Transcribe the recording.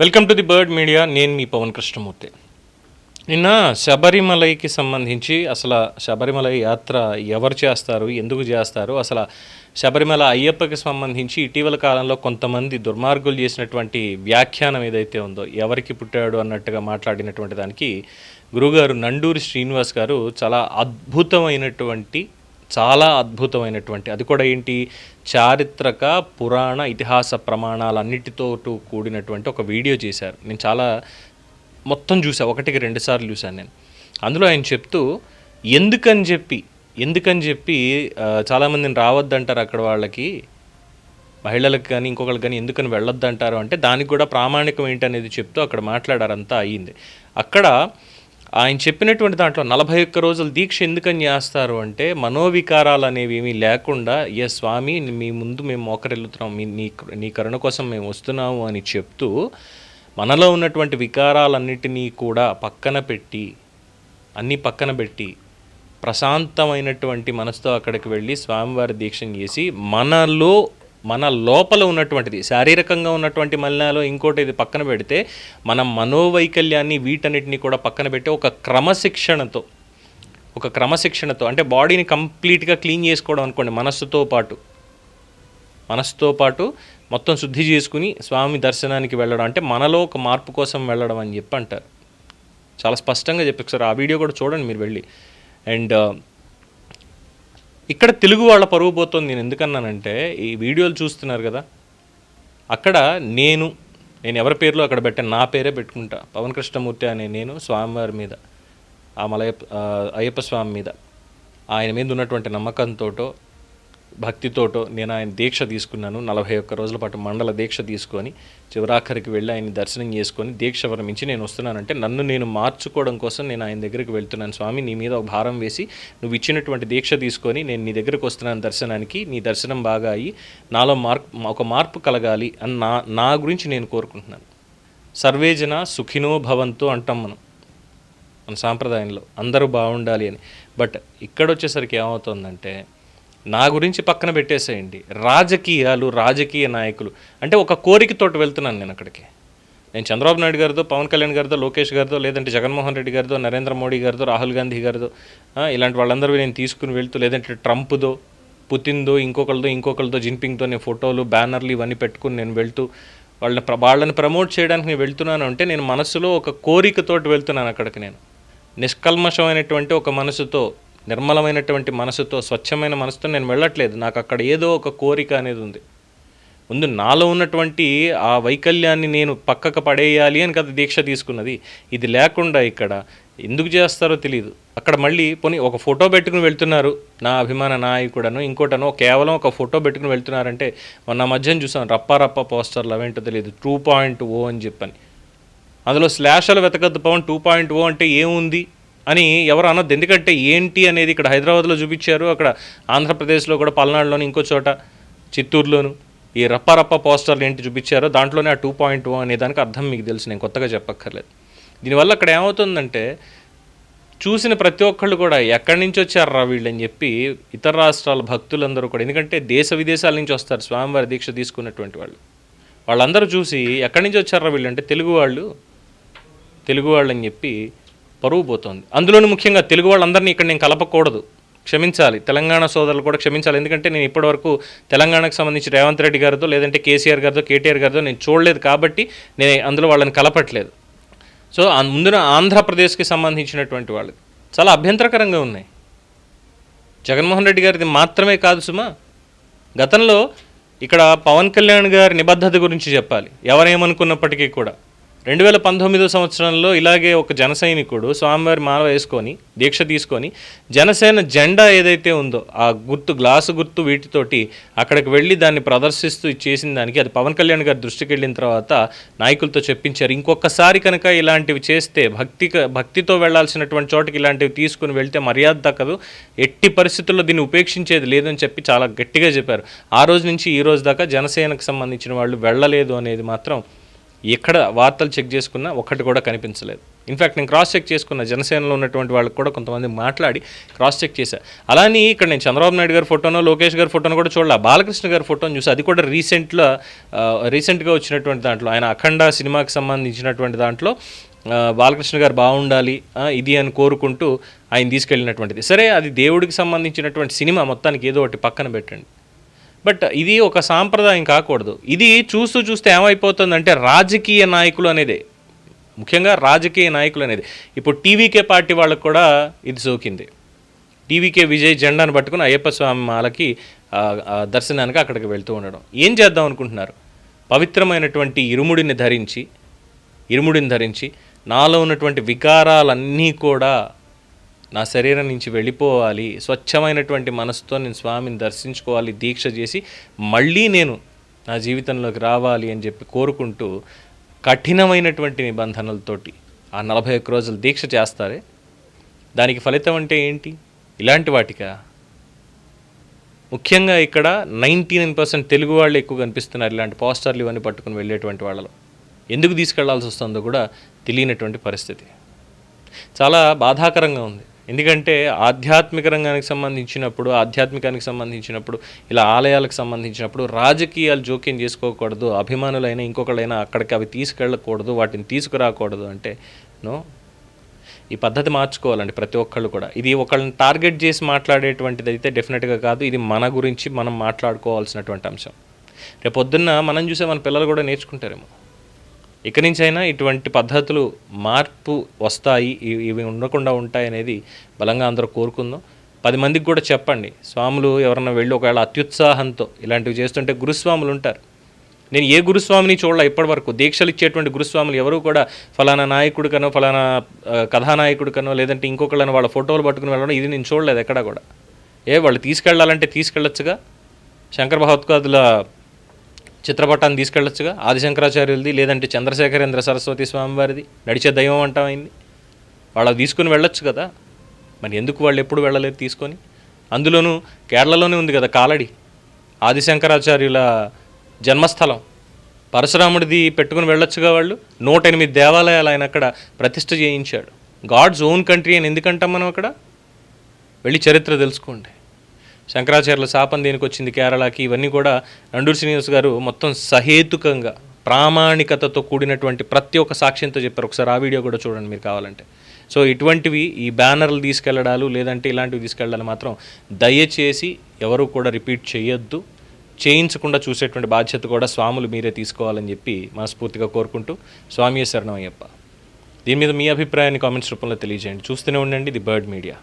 Welcome to the bird media నేను మీ పవన్ కృష్ణమూర్తి. నిన్న శబరిమలైకి సంబంధించి అసలు శబరిమల యాత్ర ఎవరు చేస్తారు ఎందుకు చేస్తారు అసలు శబరిమల అయ్యప్పకి సంబంధించి ఇటీవల కాలంలో కొంతమంది దుర్మార్గులు చేసినటువంటి వ్యాఖ్యానం ఏదైతే ఉందో ఎవరికి పుట్టాడు అన్నట్టుగా మాట్లాడినటువంటి దానికి గురుగారు నండూరి శ్రీనివాస్ గారు చాలా అద్భుతమైనటువంటి చాలా అద్భుతమైనటువంటి అది కూడా ఏంటి? చారిత్రక పురాణ ఇతిహాస ప్రమాణాలన్నిటితో కూడినటువంటి ఒక వీడియో చేశారు. నేను చాలా మొత్తం చూసా ఒకటికి రెండు సార్లు చూశాను నేను. అందులో ఆయన చెప్తూ ఎందుకని చెప్పి ఎందుకని చెప్పి చాలామందిని రావద్దంటారు అక్కడ వాళ్ళకి? మహిళలకు కానీ ఇంకొకరికి కానీ ఎందుకని వెళ్ళొద్దంటారు? అంటే దానికి కూడా ప్రామాణికం ఏంటనేది చెప్తూ అక్కడ మాట్లాడారంతా అయ్యింది. అక్కడ ఆయన చెప్పినటువంటి దాంట్లో నలభై ఒక్క రోజులు దీక్ష ఎందుకని చేస్తారు అంటే మనోవికారాలు అనేవి ఏమీ లేకుండా ఏ స్వామి మీ ముందు మేము మోకరెళ్తున్నాం మీ నీ నీ కరుణ కోసం మేము వస్తున్నాము అని చెప్తూ మనలో ఉన్నటువంటి వికారాలన్నిటినీ కూడా పక్కన పెట్టి అన్నీ పక్కన పెట్టి ప్రశాంతమైనటువంటి మనసుతో అక్కడికి వెళ్ళి స్వామివారి దీక్షను చేసి మనలో మన లోపల ఉన్నటువంటిది శారీరకంగా ఉన్నటువంటి మలినాలు ఇంకోటి ఇది పక్కన పెడితే మన మనోవైకల్యాన్ని వీటన్నిటిని కూడా పక్కన పెట్టి ఒక క్రమశిక్షణతో ఒక క్రమశిక్షణతో అంటే బాడీని కంప్లీట్గా క్లీన్ చేసుకోవడం అనుకోండి మనస్సుతో పాటు. మనసుతో పాటు మొత్తం శుద్ధి చేసుకుని స్వామి దర్శనానికి వెళ్ళడం అంటే మనలో ఒక మార్పు కోసం వెళ్ళడం అని చెప్పి అంటారు. చాలా స్పష్టంగా చెప్పారు. సార్ ఆ వీడియో కూడా చూడండి మీరు వెళ్ళి. అండ్ ఇక్కడ తెలుగు వాళ్ళ పరువు పోతుంది. నేను ఎందుకన్నానంటే ఈ వీడియోలు చూస్తున్నారు కదా అక్కడ నేను నేను ఎవరి పేర్లో అక్కడ పెట్టాను నా పేరే పెట్టుకుంటా. పవన్ కృష్ణమూర్తి అనే నేను స్వామివారి మీద ఆ మలయ అయ్యప్ప స్వామి మీద. ఆయన మీద ఉన్నటువంటి నమ్మకంతోటో భక్తితోటో నేను ఆయన దీక్ష తీసుకున్నాను. నలభై ఒక్క రోజుల పాటు మండల దీక్ష తీసుకొని చివరాఖరికి వెళ్ళి ఆయన దర్శనం చేసుకొని దీక్ష వరమించి నేను వస్తున్నానంటే నన్ను నేను మార్చుకోవడం కోసం నేను ఆయన దగ్గరికి వెళ్తున్నాను. స్వామి నీ మీద ఒక భారం వేసి నువ్వు ఇచ్చినటువంటి దీక్ష తీసుకొని నేను నీ దగ్గరకు వస్తున్నాను దర్శనానికి. నీ దర్శనం బాగా అయ్యి నాలో మార్పు ఒక మార్పు కలగాలి అని నా నా గురించి నేను కోరుకుంటున్నాను. సర్వేజన సుఖినో భవంతో అంటాం మనం మన సాంప్రదాయంలో అందరూ బాగుండాలి అని. బట్ ఇక్కడ వచ్చేసరికి ఏమవుతుందంటే నా గురించి పక్కన పెట్టేసేయండి. రాజకీయాలు రాజకీయ నాయకులు. అంటే ఒక కోరికతోటి వెళ్తున్నాను నేను అక్కడికి. నేను చంద్రబాబు నాయుడు గారితో పవన్ కళ్యాణ్ గారితో లోకేష్ గారితో లేదంటే జగన్మోహన్ రెడ్డి గారితో నరేంద్ర మోడీ గారితో రాహుల్ గాంధీ గారితో ఇలాంటి వాళ్ళందరూ నేను తీసుకుని వెళ్తూ లేదంటే ట్రంప్దో పుతిన్దో ఇంకొకరితో ఇంకొకరితో జిన్పింగ్తో నేను ఫోటోలు బ్యానర్లు ఇవన్నీ పెట్టుకుని నేను వెళ్తూ వాళ్ళని వాళ్ళని ప్రమోట్ చేయడానికి నేను వెళ్తున్నాను అంటే నేను మనసులో ఒక కోరికతోటి వెళ్తున్నాను అక్కడికి నేను. నిష్కల్మషమైనటువంటి ఒక మనసుతో నిర్మలమైనటువంటి మనసుతో స్వచ్ఛమైన మనసుతో నేను వెళ్ళట్లేదు. నాకు అక్కడ ఏదో ఒక కోరిక అనేది ఉంది. ముందు నాలో ఉన్నటువంటి ఆ వైకల్యాన్ని నేను పక్కకు పడేయాలి అని కదా దీక్ష తీసుకున్నది. ఇది లేకుండా ఇక్కడ ఎందుకు చేస్తారో తెలియదు అక్కడ మళ్ళీ పోనీ ఒక ఫోటో పెట్టుకుని వెళ్తున్నారు. నా అభిమాన నాయకుడను ఇంకోటనో కేవలం ఒక ఫోటో పెట్టుకుని వెళ్తున్నారంటే మొన్న మధ్యన చూసాం రప్ప రప్ప పోస్టర్లు అవేంటో తెలియదు టూ పాయింట్ ఓ అని చెప్పని. అందులో స్లాషలు వెతకద్దు పవన్ టూ పాయింట్ ఓ అంటే ఏముంది? అని ఎవరు అనొద్దు ఎందుకంటే ఏంటి అనేది ఇక్కడ హైదరాబాద్లో చూపించారు. అక్కడ ఆంధ్రప్రదేశ్లో కూడా పల్నాడులోని ఇంకో చోట చిత్తూరులోను ఈ రప్పారప్ప పోస్టర్లు ఏంటి చూపించారో దాంట్లోనే ఆ టూ పాయింట్ ఓ అనే దానికి అర్థం మీకు తెలుసు. నేను కొత్తగా చెప్పక్కర్లేదు. దీనివల్ల అక్కడ ఏమవుతుందంటే చూసిన ప్రతి ఒక్కళ్ళు కూడా ఎక్కడి నుంచి వచ్చారా వీళ్ళు అని చెప్పి ఇతర రాష్ట్రాల భక్తులందరూ కూడా ఎందుకంటే దేశ విదేశాల నుంచి వస్తారు స్వామివారి దీక్ష తీసుకున్నటువంటి వాళ్ళు. వాళ్ళందరూ చూసి ఎక్కడి నుంచి వచ్చారా వీళ్ళు అంటే తెలుగు వాళ్ళు తెలుగు వాళ్ళు అని చెప్పి పరువు పోతుంది. అందులోనూ ముఖ్యంగా తెలుగు వాళ్ళందరినీ ఇక్కడ నేను కలపకూడదు. క్షమించాలి. తెలంగాణ సోదరులు కూడా క్షమించాలి. ఎందుకంటే నేను ఇప్పటివరకు తెలంగాణకు సంబంధించి రేవంత్ రెడ్డి గారితో లేదంటే కేసీఆర్ గారితో కేటీఆర్ గారితో నేను చూడలేదు కాబట్టి నేను అందులో వాళ్ళని కలపట్లేదు. సో ముందున ఆంధ్రప్రదేశ్కి సంబంధించినటువంటి వాళ్ళు చాలా అభ్యంతరకరంగా ఉన్నాయి. జగన్మోహన్ రెడ్డి గారిది మాత్రమే కాదు సుమా. గతంలో ఇక్కడ పవన్ కళ్యాణ్ గారి నిబద్ధత గురించి చెప్పాలి. ఎవరేమనుకున్నప్పటికీ కూడా. రెండు వేల పంతొమ్మిదో సంవత్సరంలో ఇలాగే ఒక జన సైనికుడు స్వామివారి మాల వేసుకొని దీక్ష తీసుకొని జనసేన జెండా ఏదైతే ఉందో ఆ గుర్తు గ్లాసు గుర్తు వీటితోటి అక్కడికి వెళ్ళి దాన్ని ప్రదర్శిస్తూ చేసిన దానికి అది పవన్ కళ్యాణ్ గారి దృష్టికి వెళ్ళిన తర్వాత నాయకులతో చెప్పించారు. ఇంకొకసారి కనుక ఇలాంటివి చేస్తే భక్తి భక్తితో వెళ్ళాల్సినటువంటి చోటకి ఇలాంటివి తీసుకుని వెళ్తే మర్యాద దక్కదు. ఎట్టి పరిస్థితుల్లో దీన్ని ఉపేక్షించేది లేదని చెప్పి చాలా గట్టిగా చెప్పారు. ఆ రోజు నుంచి ఈ రోజు దాకా జనసేనకు సంబంధించిన వాళ్ళు వెళ్ళలేదు అనేది మాత్రం ఎక్కడ వార్తలు చెక్ చేసుకున్నా ఒక్కటి కూడా కనిపించలేదు. ఇన్ఫ్యాక్ట్ నేను క్రాస్ చెక్ చేసుకున్న జనసేనలో ఉన్నటువంటి వాళ్ళకి కూడా కొంతమంది మాట్లాడి క్రాస్ చెక్ చేశా. అలానే ఇక్కడ నేను చంద్రబాబు నాయుడు గారి ఫోటోనో లోకేష్ గారి ఫోటోను కూడా చూడాల. బాలకృష్ణ గారి ఫోటోని చూసి అది కూడా రీసెంట్లో రీసెంట్గా వచ్చినటువంటి దాంట్లో ఆయన అఖండ సినిమాకి సంబంధించినటువంటి దాంట్లో బాలకృష్ణ గారు బాగుండాలి ఇది అని కోరుకుంటూ ఆయన తీసుకెళ్ళినటువంటిది. సరే అది దేవుడికి సంబంధించినటువంటి సినిమా మొత్తానికి ఏదో ఒకటి పక్కన పెట్టండి. బట్ ఇది ఒక సాంప్రదాయం కాకూడదు. ఇది చూస్తూ చూస్తే ఏమైపోతుందంటే రాజకీయ నాయకులు అనేదే. ముఖ్యంగా రాజకీయ నాయకులు అనేది. ఇప్పుడు టీవీకే పార్టీ వాళ్ళకు కూడా ఇది సోకింది. టీవీకే విజయ్ జెండాను పట్టుకుని అయ్యప్ప స్వామి మాలకి దర్శనానికి అక్కడికి వెళ్తూ ఉండడం. ఏం చేద్దాం అనుకుంటున్నారు? పవిత్రమైనటువంటి ఇరుముడిని ధరించి ఇరుముడిని ధరించి నాలో ఉన్నటువంటి వికారాలన్నీ కూడా నా శరీరం నుంచి వెళ్ళిపోవాలి స్వచ్ఛమైనటువంటి మనసుతో నేను స్వామిని దర్శించుకోవాలి దీక్ష చేసి మళ్ళీ నేను నా జీవితంలోకి రావాలి అని చెప్పి కోరుకుంటూ కఠినమైనటువంటి నిబంధనలతోటి ఆ నలభై ఒక్క రోజులు దీక్ష చేస్తారే? దానికి ఫలితం అంటే ఏంటి? ఇలాంటి వాటికా? ముఖ్యంగా ఇక్కడ నైంటీ నైన్ పర్సెంట్ తెలుగు వాళ్ళు ఎక్కువ కనిపిస్తున్నారు ఇలాంటి పోస్టర్లు ఇవన్నీ పట్టుకుని వెళ్ళేటువంటి వాళ్ళలో. ఎందుకు తీసుకెళ్ళాల్సి వస్తుందో కూడా తెలియనటువంటి పరిస్థితి. చాలా బాధాకరంగా ఉంది. ఎందుకంటే ఆధ్యాత్మిక రంగానికి సంబంధించినప్పుడు ఆధ్యాత్మికానికి సంబంధించినప్పుడు ఇలా ఆలయాలకు సంబంధించినప్పుడు రాజకీయాలు జోక్యం చేసుకోకూడదు అభిమానులైనా ఇంకొకళ్ళైనా అక్కడికి అవి తీసుకెళ్ళకూడదు వాటిని తీసుకురాకూడదు అంటే నో. ఈ పద్ధతి మార్చుకోవాలండి ప్రతి ఒక్కళ్ళు కూడా. ఇది ఒకళ్ళని టార్గెట్ చేసి మాట్లాడేటువంటిది అయితే డెఫినెట్గా కాదు. ఇది మన గురించి మనం మాట్లాడుకోవాల్సినటువంటి అంశం. రేపొద్దున్న మనం చూసే మన పిల్లలు కూడా నేర్చుకుంటారేమో. ఇక నుంచైనా అయినా ఇటువంటి పద్ధతులు మార్పు వస్తాయి ఇవి- ఇవి ఉండకుండా ఉంటాయి అనేది బలంగా అందరూ కోరుకుందాం. పది మందికి కూడా చెప్పండి. స్వాములు ఎవరన్నా వెళ్ళి ఒకవేళ అత్యుత్సాహంతో ఇలాంటివి చేస్తుంటే గురుస్వాములు ఉంటారు. నేను ఏ గురుస్వామిని చూడలే ఇప్పటివరకు. దీక్షలు ఇచ్చేటువంటి గురుస్వాములు ఎవరు కూడా ఫలానా నాయకుడు కనో ఫలానా కథానాయకుడికనో కథానాయకుడు కనో లేదంటే ఇంకొకళ్ళని వాళ్ళ ఫోటోలు పట్టుకుని వెళ్ళడం ఇది నేను చూడలేదు ఎక్కడా కూడా. ఏ వాళ్ళు తీసుకెళ్ళాలంటే తీసుకెళ్ళొచ్చుగా. శంకర భగవత్పాదుల చిత్రపటాన్ని తీసుకెళ్ళొచ్చుగా? ఆదిశంకరాచార్యులది లేదంటే చంద్రశేఖరేంద్ర సరస్వతి స్వామివారిది నడిచే దైవం అంటామైంది వాళ్ళకి తీసుకుని వెళ్ళొచ్చు కదా? మరి ఎందుకు వాళ్ళు ఎప్పుడు వెళ్ళలేదు తీసుకొని? అందులోనూ కేరళలోనే ఉంది కదా కాలడి. ఆదిశంకరాచార్యుల జన్మస్థలం. పరశురాముడిది పెట్టుకుని వెళ్ళొచ్చుగా వాళ్ళు? నూట ఎనిమిది దేవాలయాలు ఆయన అక్కడ ప్రతిష్ఠ చేయించాడు. గాడ్స్ ఓన్ కంట్రీ అని ఎందుకంటాం మనం అక్కడ? వెళ్ళి చరిత్ర తెలుసుకోండి. శంకరాచార్యుల శాపం దేనికి వచ్చింది కేరళకి. ఇవన్నీ కూడా నండూరు శ్రీనివాస్ గారు మొత్తం సహేతుకంగా ప్రామాణికతతో కూడినటువంటి ప్రతి ఒక్క సాక్ష్యంతో చెప్పారు. ఒకసారి ఆ వీడియో కూడా చూడండి మీరు కావాలంటే. సో ఇటువంటివి ఈ బ్యానర్లు తీసుకెళ్ళడాలు లేదంటే ఇలాంటివి తీసుకెళ్ళడాలు మాత్రం దయచేసి ఎవరు కూడా రిపీట్ చేయొద్దు. చేయించకుండా చూసేటువంటి బాధ్యత కూడా స్వాములు మీరే తీసుకోవాలని చెప్పి మనస్ఫూర్తిగా కోరుకుంటూ స్వామి శరణం అయ్యప్ప దీని మీద మీ అభిప్రాయాన్ని కామెంట్స్ రూపంలో తెలియజేయండి. చూస్తూనే ఉండండి ది బర్డ్ మీడియా.